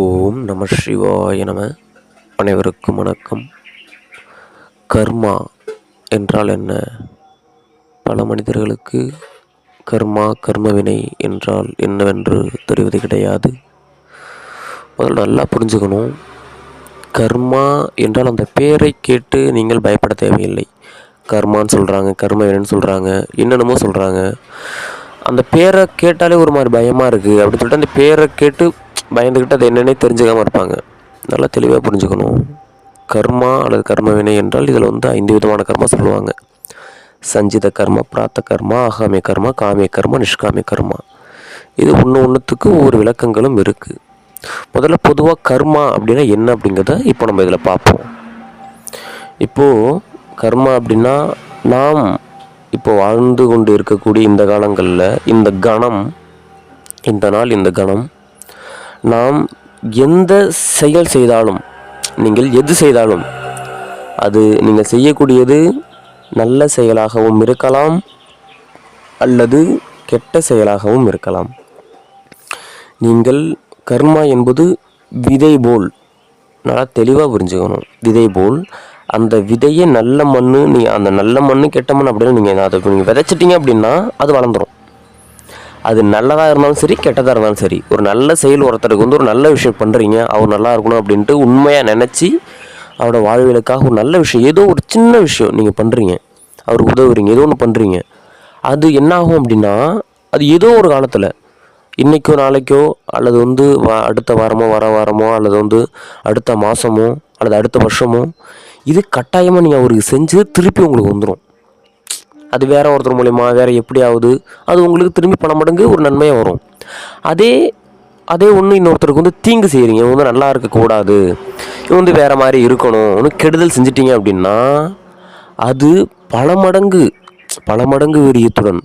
ஓம் நம சிவாய நம. அனைவருக்கும் வணக்கம். கர்மா என்றால் என்ன? பல மனிதர்களுக்கு கர்மா கர்மவினை என்றால் என்னவென்று தெரிவது கிடையாது. முதல்ல நல்லா புரிஞ்சுக்கணும். கர்மா என்றால் அந்த பேரை கேட்டு நீங்கள் பயப்பட தேவையில்லை. கர்மான்னு சொல்கிறாங்க கர்மவினைன்னு சொல்கிறாங்க என்னென்னமோ சொல்கிறாங்க அந்த பேரை கேட்டாலே ஒரு மாதிரி பயமாக இருக்குது அப்படின்னு சொல்லிட்டு அந்த பேரை கேட்டு பயந்துக்கிட்டு அது என்னென்னே தெரிஞ்சுக்காமல் இருப்பாங்க. நல்லா தெளிவாக புரிஞ்சுக்கணும். கர்மா அல்லது கர்ம வினை என்றால் இதில் வந்து ஐந்து விதமான கர்மா சொல்லுவாங்க. சஞ்சித கர்மா பிராத்த கர்மா ஆகாமிய கர்மா காமிய கர்மா நிஷ்காமிய கர்மா. இது ஒன்று ஒன்றுத்துக்கு ஒவ்வொரு விளக்கங்களும் இருக்குது முதல்ல பொதுவாக கர்மா அப்படின்னா என்ன அப்படிங்கிறத இப்போ நம்ம இதில் பார்ப்போம். இப்போது கர்மா அப்படின்னா நாம் இப்போ வாழ்ந்து கொண்டு இருக்கக்கூடிய இந்த காலங்களில் இந்த கணம் இந்த நாள் இந்த கணம் நாம் எந்த செயல் செய்தாலும் நீங்கள் எது செய்தாலும் அது நீங்கள் செய்யக்கூடியது நல்ல செயலாகவும் இருக்கலாம் அல்லது கெட்ட செயலாகவும் இருக்கலாம். நீங்கள் கர்மா என்பது விதை போல் நல்லா தெளிவாக புரிஞ்சுக்கணும். விதை போல் அந்த விதையை நல்ல மண் நீ அந்த நல்ல மண் கெட்ட மண் அப்படின்னு நீங்கள் அதை நீங்கள் விதைச்சிட்டிங்க அப்படின்னா அது வளர்ந்துடும் அது நல்லதாக இருந்தாலும் சரி கெட்டதாக இருந்தாலும் சரி. ஒரு நல்ல செயல் ஒருத்தருக்கு வந்து ஒரு நல்ல விஷயம் பண்ணுறீங்க அவர் நல்லா இருக்கணும் அப்படின்ட்டு உண்மையாக நினச்சி அவரோட வாழ்வியலுக்காக ஒரு நல்ல விஷயம் ஏதோ ஒரு சின்ன விஷயம் நீங்கள் பண்ணுறீங்க அவருக்கு உதவுறீங்க ஏதோ ஒன்று பண்ணுறீங்க அது என்ன ஆகும் அப்படின்னா அது ஏதோ ஒரு காலத்தில் இன்றைக்கோ நாளைக்கோ அல்லது வந்து வா அடுத்த வாரமோ வர வாரமோ அல்லது வந்து அடுத்த மாதமோ அல்லது அடுத்த வருஷமோ இது கட்டாயமாக நீங்கள் அவருக்கு செஞ்சு திருப்பி உங்களுக்கு வந்துடும் அது வேறு ஒருத்தர் மூலிமா எப்படி எப்படியாவது அது உங்களுக்கு திரும்பி பல மடங்கு ஒரு நன்மையாக வரும். அதே அதே ஒன்று இன்னொருத்தருக்கு வந்து தீங்கு செய்கிறீங்க இவன் வந்து நல்லா இருக்கக்கூடாது. இவன் வந்து வேறு மாதிரி இருக்கணும். ஒன்று கெடுதல் செஞ்சிட்டீங்க அப்படின்னா அது பல மடங்கு பல மடங்கு விரியத்துடன்.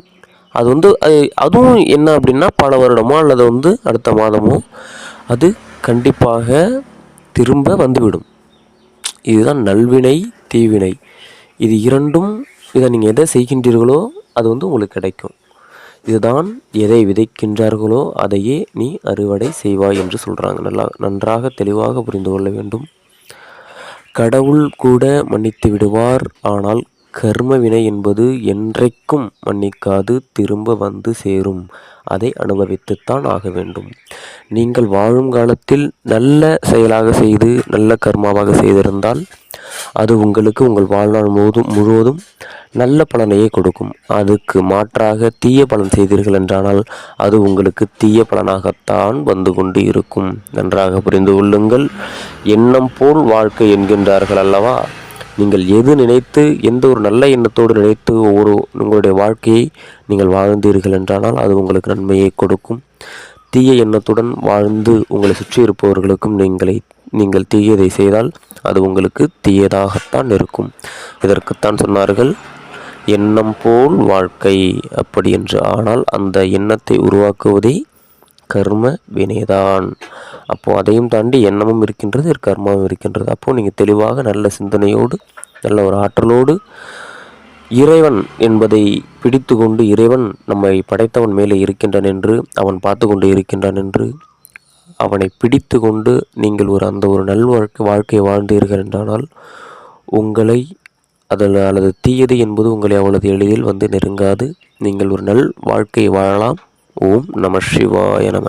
அது வந்து அது அதுவும் என்ன அப்படின்னா பல வருடமோ அல்லது வந்து அடுத்த மாதமோ அது கண்டிப்பாக திரும்ப வந்துவிடும். இதுதான் நல்வினை தீவினை. இது இரண்டும் இதை நீங்கள் எதை செய்கின்றீர்களோ அது வந்து உங்களுக்கு கிடைக்கும். இதுதான் எதை விதைக்கின்றார்களோ அதையே நீ அறுவடை செய்வாய் என்று சொல்கிறாங்க நல்லா நன்றாக தெளிவாக புரிந்து கொள்ள வேண்டும். கடவுள் கூட மன்னித்து விடுவார் ஆனால் கர்ம வினை என்பது என்றைக்கும் மன்னிக்காது திரும்ப வந்து சேரும். அதை அனுபவித்துத்தான் ஆக வேண்டும். நீங்கள் வாழும் காலத்தில் நல்ல செயலாக செய்து நல்ல கர்மாவாக செய்திருந்தால் அது உங்களுக்கு உங்கள் வாழ்நாள் முழுவதும் முழுவதும் நல்ல பலனையே கொடுக்கும். அதுக்கு மாற்றாக தீய பலன் செய்தீர்கள் என்றானால் அது உங்களுக்கு தீய பலனாகத்தான் வந்து கொண்டு இருக்கும். நன்றாக புரிந்து கொள்ளுங்கள். எண்ணம் போல் வாழ்க்கை என்கின்றார்கள் அல்லவா? நீங்கள் எது நினைத்து எந்த ஒரு நல்ல எண்ணத்தோடு நினைத்து ஒவ்வொரு உங்களுடைய வாழ்க்கையை நீங்கள் வாழ்ந்தீர்கள் என்றானால் அது உங்களுக்கு நன்மையை கொடுக்கும். தீய எண்ணத்துடன் வாழ்ந்து உங்களை சுற்றி இருப்பவர்களுக்கும் நீங்களை நீங்கள் தீயதை செய்தால் அது உங்களுக்கு தீயதாகத்தான் இருக்கும். இதற்குத்தான் சொன்னார்கள் எண்ணம் போல் வாழ்க்கை அப்படி என்று. ஆனால் அந்த எண்ணத்தை உருவாக்குவதே கர்ம வினைதான். அப்போது அதையும் தாண்டி எண்ணமும் இருக்கின்றது கர்மாவும் இருக்கின்றது. அப்போது நீங்கள் தெளிவாக நல்ல சிந்தனையோடு நல்ல ஒரு ஆற்றலோடு இறைவன் என்பதை பிடித்து கொண்டு இறைவன் நம்மை படைத்தவன் மேலே இருக்கின்றான் என்று அவன் பார்த்து கொண்டு இருக்கின்றான் என்று அவனை பிடித்து கொண்டு நீங்கள் ஒரு அந்த ஒரு நல் வாழ்க்கை வாழ்க்கையை வாழ்ந்தீர்கள் என்றானால் உங்களை அதில் அல்லது தீயது என்பது உங்களை அவ்வளவு எளிதில் வந்து நெருங்காது. நீங்கள் ஒரு நல் வாழ்க்கையை வாழலாம். ஓம் நம சிவாய நம.